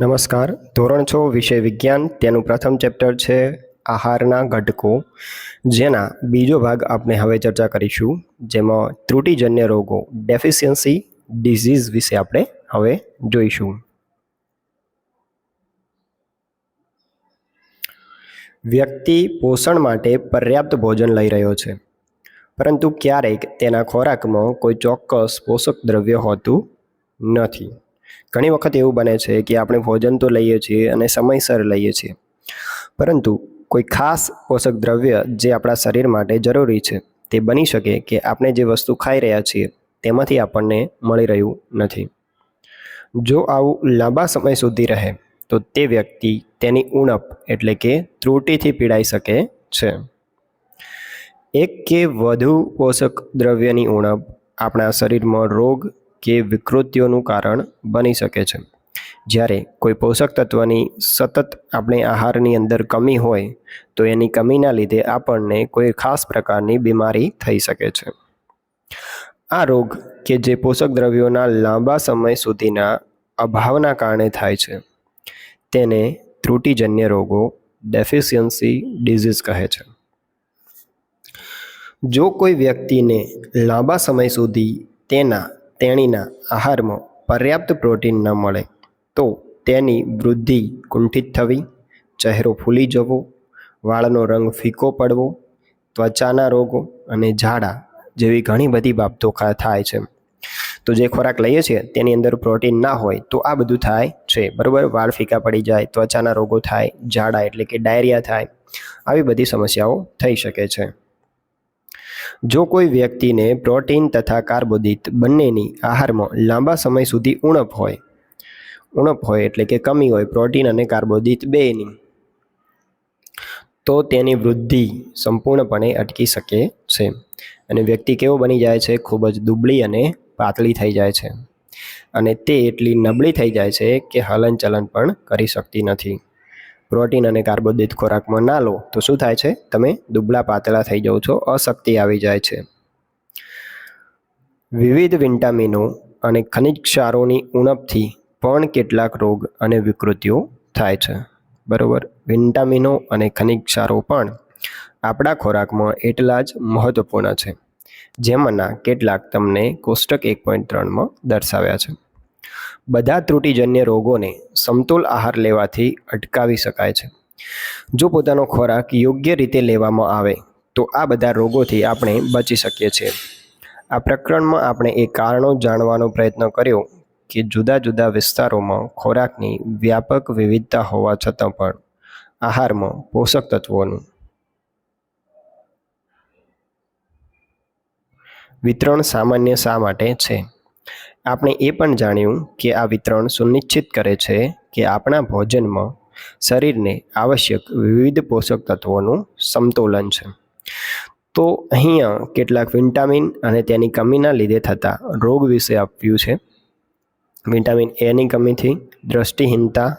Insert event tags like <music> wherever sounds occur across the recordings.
નમસ્કાર. ધોરણ છ વિષય વિજ્ઞાન, તેનું પ્રથમ ચેપ્ટર છે આહારના ઘટકો, જેના બીજો ભાગ આપણે હવે ચર્ચા કરીશું, જેમાં ત્રુટિજન્ય રોગો ડેફિશિયન્સી ડિઝીઝ વિશે આપણે હવે જોઈશું. વ્યક્તિ પોષણ માટે પર્યાપ્ત ભોજન લઈ રહ્યો છે, પરંતુ ક્યારેક તેના ખોરાકમાં કોઈ ચોક્કસ પોષક દ્રવ્ય હોતું નથી. ઘણી વખત એવું બને છે કે આપણે ભોજન તો લઈએ છીએ અને સમયસર લઈએ છીએ. પરંતુ કોઈ ખાસ પોષક દ્રવ્ય જે આપણા શરીર માટે જરૂરી છે તે બની શકે કે આપણે જે વસ્તુ ખાઈ રહ્યા છીએ તેમાંથી આપણને મળી રહ્યું નથી. જો આવું લાંબા સમય સુધી રહે, તો તે વ્યક્તિ તેની ઉણપ એટલે કે ત્રુટિથી પીડાઈ શકે છે. એક કે વધુ પોષક દ્રવ્યની ઉણપ આપણા શરીરમાં રોગ કે વિકૃતિઓનું કારણ બની શકે છે. જ્યારે કોઈ પોષક તત્વની સતત આપણે આહારની અંદર કમી હોય, તો એની કમીના લીધે આપણને કોઈ ખાસ પ્રકારની બીમારી થઈ શકે છે. આ રોગ કે જે પોષક દ્રવ્યોના લાંબા સમય સુધીના અભાવના કારણે થાય છે, તેને ત્રુટિજન્ય રોગો, ડેફિશિયન્સી ડિઝીઝ કહે છે. જો કોઈ વ્યક્તિને લાંબા સમય સુધી તેના તેણીના આહારમાં પર્યાપ્ત પ્રોટીન ન મળે, તો તેની વૃદ્ધિ કુંઠિત થવી, ચહેરો ફૂલી જવો, વાળનો રંગ ફીકો પડવો, ત્વચાના રોગો અને ઝાડા જેવી ઘણી બધી બાબતો થાય છે. તો જે ખોરાક લઈએ છીએ તેની અંદર પ્રોટીન ના હોય તો આ બધું થાય છે, બરાબર? વાળ ફીકા પડી જાય, ત્વચાના રોગો થાય, ઝાડા એટલે કે ડાયરિયા થાય, આવી બધી સમસ્યાઓ થઈ શકે છે. જો કોઈ વ્યક્તિને પ્રોટીન તથા કાર્બોદિત બંનેની આહારમાં લાંબા સમય સુધી ઉણપ હોય ઉણપ હોય એટલે કે કમી હોય, પ્રોટીન અને કાર્બોદિત બેની, તો તેની વૃદ્ધિ સંપૂર્ણપણે અટકી શકે છે. અને વ્યક્તિ કેવો બની જાય છે? ખૂબ જ દુબળી અને પાતળી થઈ જાય છે. અને તે એટલી નબળી થઈ જાય છે કે હલનચલન પણ કરી શકતી નથી. પ્રોટીન અને કાર્બોદિત ખોરાકમાં ના લો, તો શું થાય છે? તમે દુબળા પાતળા થઈ જાઓ છો, અશક્તિ આવી જાય છે. વિવિધ વિટામિનો અને ખનિજ ક્ષારોની ઉણપથી પણ કેટલાક રોગ અને વિકૃતિઓ થાય છે. બરાબર? વિટામિનો અને ખનિજ ક્ષારો પણ આપણા ખોરાકમાં એટલા જ મહત્વપૂર્ણ છે, જેમાંના કેટલાક તમને કોષ્ટક એક પોઈન્ટ ત્રણમાં દર્શાવ્યા છે. બધા ત્રુટિજન્ય રોગોને સમતોલ આહાર લેવાથી અટકાવી શકાય છે. જો પોતાનો ખોરાક યોગ્ય રીતે લેવામાં આવે, તો આ બધા રોગોથી આપણે બચી શકીએ છીએ. આ પ્રકરણમાં આપણે એ કારણો જાણવાનો પ્રયત્ન કર્યો કે જુદા જુદા વિસ્તારોમાં ખોરાકની વ્યાપક વિવિધતા હોવા છતાં પણ આહારમાં પોષક તત્વોનું વિતરણ સામાન્ય શા માટે છે? આપણે એ પણ જાણ્યું કે આ વિતરણ સુનિશ્ચિત કરે છે કે આપણા ભોજનમાં શરીરને આવશ્યક વિવિધ પોષક તત્વોનું સમતોલન છે. તો અહીંયા કેટલાક વિટામિન અને તેની કમીના લીધે થતા રોગ વિશે આપ્યું છે. વિટામિન એની કમીથી દ્રષ્ટિહીનતા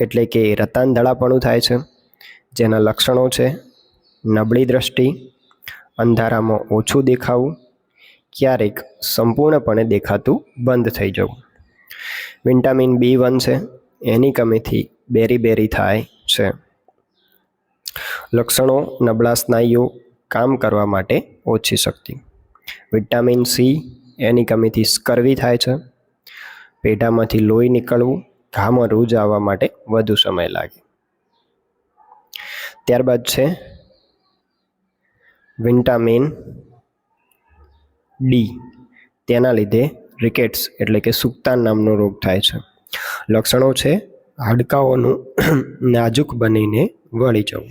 એટલે કે રતાંધળાપણું થાય છે. જેના લક્ષણો છે નબળી દ્રષ્ટિ, અંધારામાં ઓછું દેખાવું, ક્યારેક સંપૂર્ણપણે દેખાતું બંધ થઈ જવું. વિટામિન બી વન છે. એની કમીથી બેરી બેરી થાય છે. લક્ષણો નબળા સ્નાયુઓ કામ કરવા માટે ઓછી શક્તિ. વિટામિન સી એની કમીથી સ્કર્વી થાય છે. પેઢામાંથી લોહી નીકળવું, ઘામાં રૂજ આવવા માટે વધુ સમય લાગે. ત્યારબાદ છે વિટામિન ડી. તેના લીધે રિકેટ્સ એટલે કે સુક્તાન નામનો રોગ થાય છે. લક્ષણો છે, હાડકાઓનું <clears throat> નાજુક બનીને વળી જવું.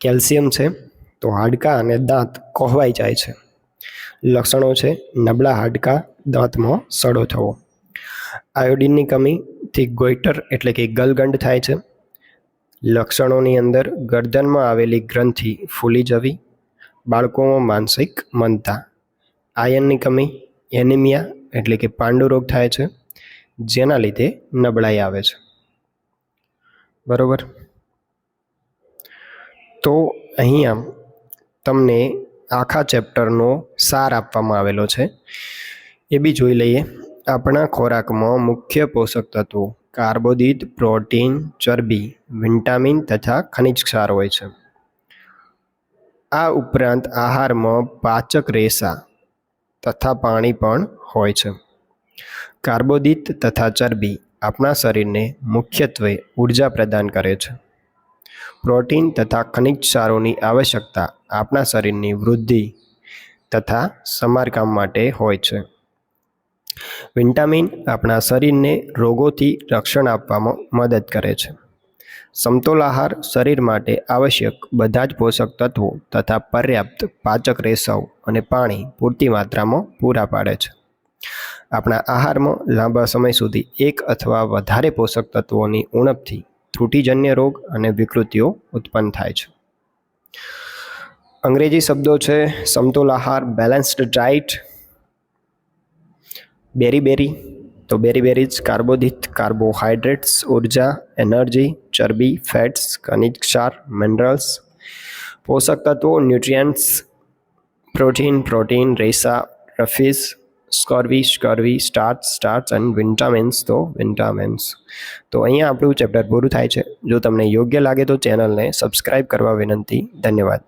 કેલ્શિયમ છે, તો હાડકાં અને દાંત કોહવાઈ જાય છે. લક્ષણો છે, નબળા હાડકાં દાંતમાં સડો થવો. આયોડિનની કમીથી ગોઈટર એટલે કે ગલગંડ થાય છે. લક્ષણોની અંદર ગરદનમાં આવેલી ગ્રંથિ ફૂલી જવી. બાળકોમાં માનસિક મંદતા આયનની કમી, એનિમિયા એટલે કે પાંડુ રોગ થાય છે, જેના લીધે નબળાઈ આવે છે. બરોબર? તો અહીંયા તમને આખા ચેપ્ટરનો સાર આપવામાં આવેલો છે. એ બી જોઈ લઈએ. આપણા ખોરાકમાં મુખ્ય પોષક તત્વો કાર્બોદિત, પ્રોટીન, ચરબી, વિટામિન તથા ખનિજ ક્ષાર હોય છે. આ ઉપરાંત આહારમાં પાચક રેસા તથા પાણી પણ હોય છે. કાર્બોદિત તથા ચરબી આપણા શરીરને મુખ્યત્વે ઊર્જા પ્રદાન કરે છે. પ્રોટીન તથા ખનિજ ક્ષારોની આવશ્યકતા આપણા શરીરની વૃદ્ધિ તથા સમારકામ માટે હોય છે. વિટામિન આપણા શરીરને રોગોથી રક્ષણ આપવામાં મદદ કરે છે. સમતોલ આહાર શરીર માટે આવશ્યક બધા જ પોષક તત્વો તથા પર્યાપ્ત પાચક રેસાઓ અને પાણી પૂરતી માત્રામાં પૂરા પાડે છે. આપણા આહારમાં લાંબા સમય સુધી એક અથવા વધારે પોષક તત્વોની ઉણપથી ત્રુટિજન્ય રોગ અને વિકૃતિઓ ઉત્પન્ન થાય છે. અંગ્રેજી શબ્દો છે સમતોલ આહાર બેલેન્સ્ડ ડાઇટ બેરી બેરી તો બેરી બેરીઝ કાર્બોદિત કાર્બોહાઈડ્રેટ્સ ઊર્જા એનર્જી ચરબી ફેટ્સ ખનિજ ક્ષાર મિનરલ્સ પોષક તત્વો ન્યુટ્રિયન્ટ્સ પ્રોટીન પ્રોટીન રેસા રફીઝ scurvy scurvy starch starch and vitamins તો વિટામિન્સ તો અહીંયા આપણું ચેપ્ટર પૂરું થાય છે જો તમને યોગ્ય લાગે તો ચેનલને સબસ્ક્રાઈબ કરવા વિનંતી ધન્યવાદ